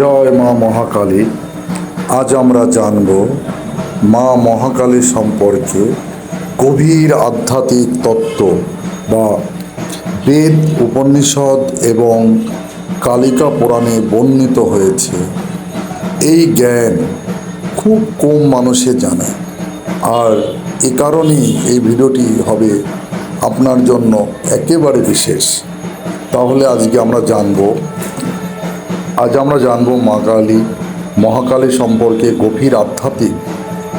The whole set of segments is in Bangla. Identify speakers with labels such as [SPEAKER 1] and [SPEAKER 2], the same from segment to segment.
[SPEAKER 1] জয় মা মহাকালী। আজ আমরা জানব মা মহাকালী সম্পর্কে গভীর আধ্যাত্মিক তত্ত্ব বা বেদ, উপনিষদ এবং কালিকা পুরাণে বর্ণিত হয়েছে। এই জ্ঞান খুব কম মানুষে জানে। আর এ কারণেই এই ভিডিওটি হবে আপনার জন্য একেবারে বিশেষ। তাহলে আজকে আমরা জানব আজ আমরা জানব মা কালী। মহাকালী সম্পর্কে গভীর আধ্যাত্মিক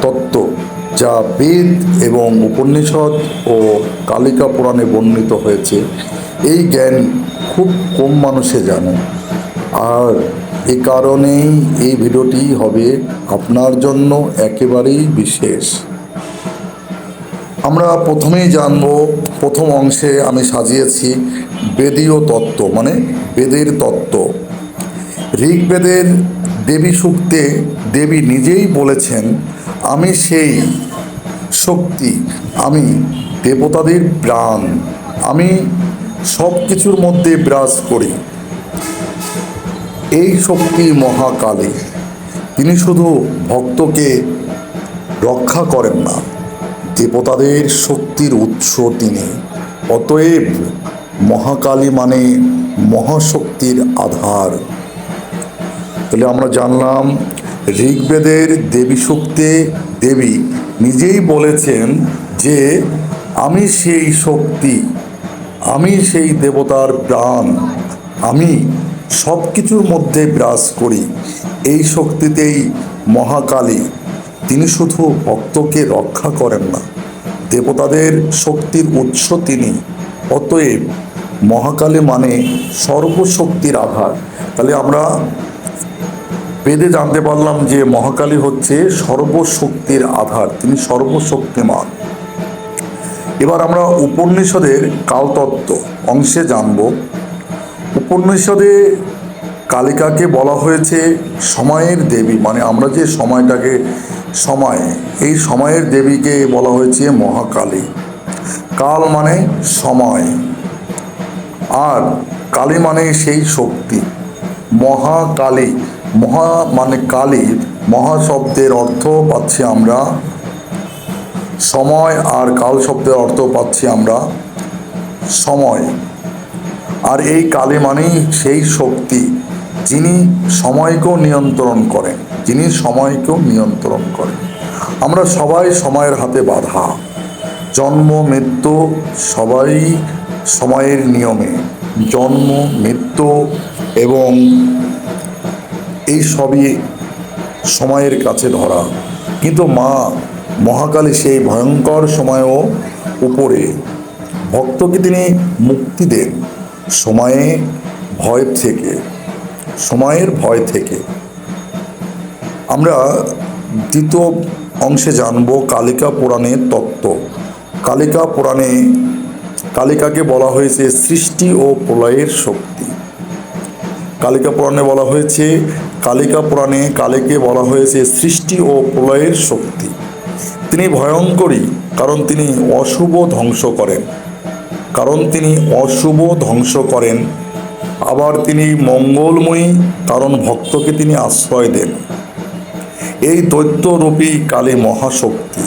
[SPEAKER 1] তত্ত্ব যা বেদ এবং উপনিষদ ও কালিকা পুরাণে বর্ণিত হয়েছে। এই জ্ঞান খুব কম মানুষে জানে। আর এ কারণেই এই ভিডিওটি হবে আপনার জন্য একেবারেই বিশেষ। আমরা প্রথমেই জানব, প্রথম অংশে আমি সাজিয়েছি বেদীয় তত্ত্ব মানে বেদের তত্ত্ব। ঋগ্বেদের দেবী সূক্তে দেবী নিজেই বলেছেন, আমি সেই শক্তি, আমি দেবতাদের প্রাণ, আমি সব কিছুর মধ্যে বিরাজ করি। এই শক্তি মহাকালী। তিনি শুধু ভক্তকে রক্ষা করেন না, দেবতাদের শক্তির উৎস তিনি। অতএব মহাকালী মানে মহাশক্তির আধার। তাহলে আমরা জানলাম, ঋগ্বেদের দেবী শক্তি দেবী নিজেই বলেছেন যে, আমি সেই শক্তি, আমি সেই দেবতার প্রাণ, আমি সব কিছুর মধ্যে বিরাজ করি, এই শক্তিতেই মহাকালী, তিনি শুধু ভক্তকে রক্ষা করেন না, দেবতাদের শক্তির উৎস তিনি, অতএব মহাকালী মানে সর্বশক্তির আধার। তাহলে আমরা বেদে জানতে পারলাম যে মহাকালী হচ্ছে সর্বশক্তির আধার, তিনি সর্বশক্তিমান। এবার আমরা উপনিষদের কালতত্ত্ব অংশে জানব। উপনিষদে কালিকাকে বলা হয়েছে সময়ের দেবী মানে আমরা যে সময়টাকে, সময়, এই সময়ের দেবীকে বলা হয়েছে মহাকালী। কাল মানে সময়, আর কালী মানে সেই শক্তি, মহাকালী। মহা মানে কালী মহা শব্দের অর্থ পাচ্ছি আমরা, সময় আর কাল শব্দের অর্থ পাচ্ছি আমরা, সময়। আর এই কালী মানেই সেই শক্তি যিনি সময়কেও নিয়ন্ত্রণ করেন, যিনি সময়কেও নিয়ন্ত্রণ করেন। আমরা সবাই সময়ের হাতে বাধা। জন্ম, মৃত্যু সবাই সময়ের নিয়মে। জন্ম, মৃত্যু এবং এই সবই সময়ের কাছে ধরা। কিন্তু মা মহাকালী সেই ভয়ঙ্কর সময়ও উপরে। ভক্তকে তিনি মুক্তি দেন সময়ে ভয় থেকে, সময়ের ভয় থেকে। আমরা দ্বিতীয় অংশে জানব কালিকা পুরাণের তত্ত্ব। কালিকা পুরাণে, কালিকাকে বলা হয়েছে সৃষ্টি ও প্রলয়ের শক্তি। কালিকা পুরাণে বলা হয়েছে কালিকা পুরাণে কালীকে বলা হয়েছে সৃষ্টি ও প্রলয়ের শক্তি। তিনি ভয়ঙ্করী, কারণ তিনি অশুভ ধ্বংস করেন। কারণ তিনি অশুভ ধ্বংস করেন। আবার তিনি মঙ্গলময়ী, কারণ ভক্তকে তিনি আশ্রয় দেন। এই দৈত্যরূপী কালী মহাশক্তি।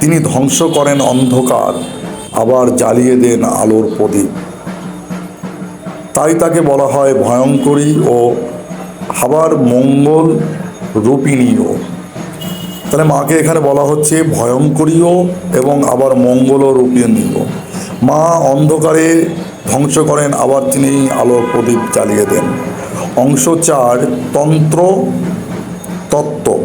[SPEAKER 1] তিনি ধ্বংস করেন অন্ধকার, আবার জ্বালিয়ে দেন আলোর প্রদীপ। তাই তাকে বলা হয় ভয়ঙ্করী ও আবার মঙ্গল রূপিণীও তাহলে মাকে এখানে বলা হচ্ছে ভয়ঙ্করীয় এবং আবার মঙ্গল রূপিণীও মা অন্ধকারে ধ্বংস করেন, আবার তিনি আলোর প্রদীপ জ্বালিয়ে দেন। অংশ চার, তন্ত্র, তত্ত্ব।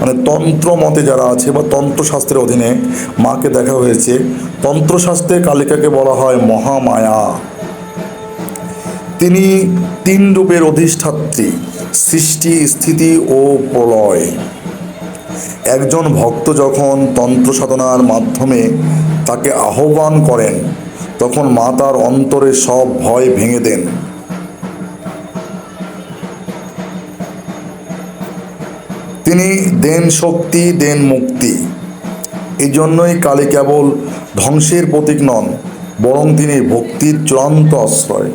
[SPEAKER 1] মানে তন্ত্র মতে যারা আছে বা তন্ত্রশাস্ত্রের অধীনে মাকে দেখা হয়েছে তন্ত্রশাস্ত্রে কালিকাকে বলা হয় মহামায়া। তিনি তিন রূপের অধিষ্ঠাত্রী, সৃষ্টি, স্থিতি ও প্রলয়। একজন ভক্ত যখন তন্ত্র সাধনার মাধ্যমে তাকে আহ্বান করেন, তখন মা তার অন্তরে সব ভয় ভেঙে দেন। তিনি দেন শক্তি, দেন মুক্তি। এই জন্যই কালী কেবল ধ্বংসের প্রতীক নন, বরং তিনি ভক্তির চূড়ান্ত আশ্রয়।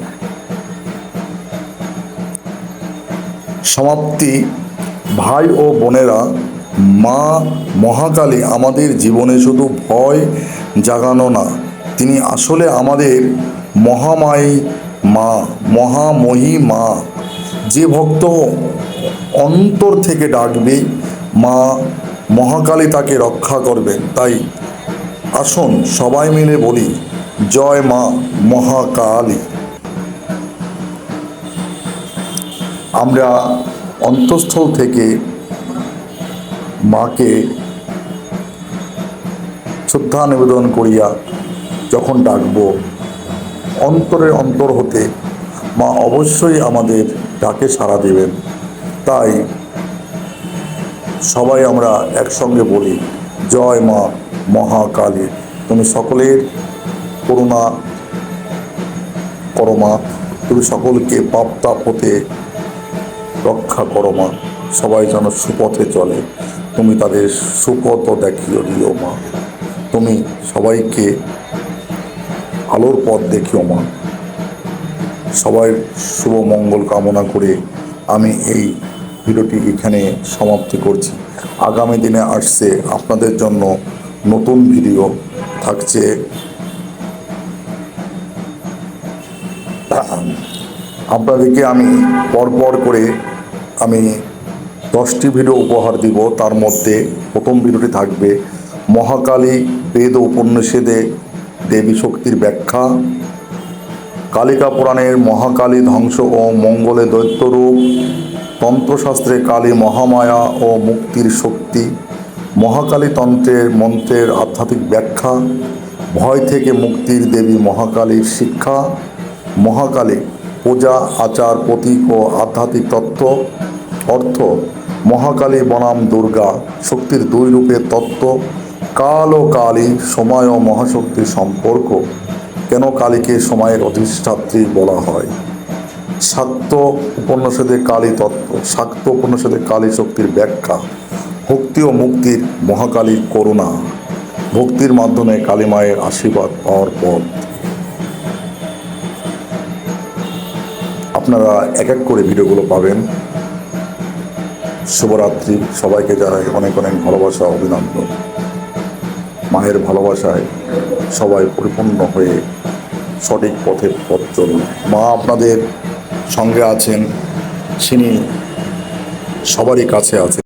[SPEAKER 1] সমাপ্তি। ভাই ও বোনেরা, মা মহাকালী আমাদের জীবনে শুধু ভয় জাগানো না, তিনি আসলে আমাদের মহামায়ী মা মহাময়ী মা যে ভক্ত অন্তর থেকে ডাকবে, মা মহাকালী তাকে রক্ষা করবেন। তাই আসুন সবাই মিলে বলি, জয় মা মহাকালী। আমরা অন্তঃস্থল থেকে মাকে শ্রদ্ধা নিবেদন করিয়া যখন ডাকব, অন্তরের অন্তর হতে মা অবশ্যই আমাদের ডাকে সাড়া দেবেন। তাই সবাই আমরা একসঙ্গে বলি, জয় মা মহাকালী। তুমি সকলের করুণা করো মা। তুমি সকলকে পাপ তাপ হতে রক্ষা করো মা। সবাই যেন সুপথে চলে। তুমি তাদের সুপথ দেখিও দিও মা। তুমি সবাইকে আলোর পথ দেখিও মা। সবাই শুভ মঙ্গল কামনা করে আমি এই ভিডিওটি এখানে সমাপ্তি করছি। আগামী দিনে আসছে আপনাদের জন্য নতুন ভিডিও থাকছে। আপনাদেরকে আমি পরপর করে আমি দশটি ভিডিও উপহার দিব, তার মধ্যে প্রথম ভিডিওটি থাকবে মহাকালী বেদ ও উপন্যাসেদে দেবী শক্তির ব্যাখ্যা। কালিকা পুরাণের মহাকালী ধ্বংস ও মঙ্গলে দৈত্যরূপ, তন্ত্রশাস্ত্রে কালী মহামায়া ও মুক্তির শক্তি, মহাকালী তন্ত্রের মন্ত্রের আধ্যাত্মিক ব্যাখ্যা, ভয় থেকে মুক্তির দেবী মহাকালীর শিক্ষা, মহাকালী পূজা, আচার, প্রতীক ও আধ্যাত্মিক তত্ত্ব অর্থ, মহাকালী বনাম দুর্গা, শক্তির দুই রূপের তত্ত্ব কাল ও কালী সময় ও মহাশক্তির সম্পর্ক। কেন কালীকে সময়ের অধিষ্ঠাত্রী বলা হয়? শাক্ত উপন্যাসেদের কালী তত্ত্ব, শাক্ত উপন্যাসেদের কালী শক্তির ব্যাখ্যা, ভক্তি ও মুক্তির মহাকালী করুণা। ভক্তির মাধ্যমে কালী মায়ের আশীর্বাদ পাওয়ার পথ। আপনারা এক এক করে ভিডিওগুলো পাবেন। শুভরাত্রি। সবাইকে জানাই অনেক অনেক ভালোবাসা, অভিনন্দন। মায়ের ভালোবাসায় সবাই পরিপূর্ণ হয়ে সঠিক পথে পথ চলুন। মা আপনাদের সঙ্গে আছেন, তিনি সবারই কাছে আছেন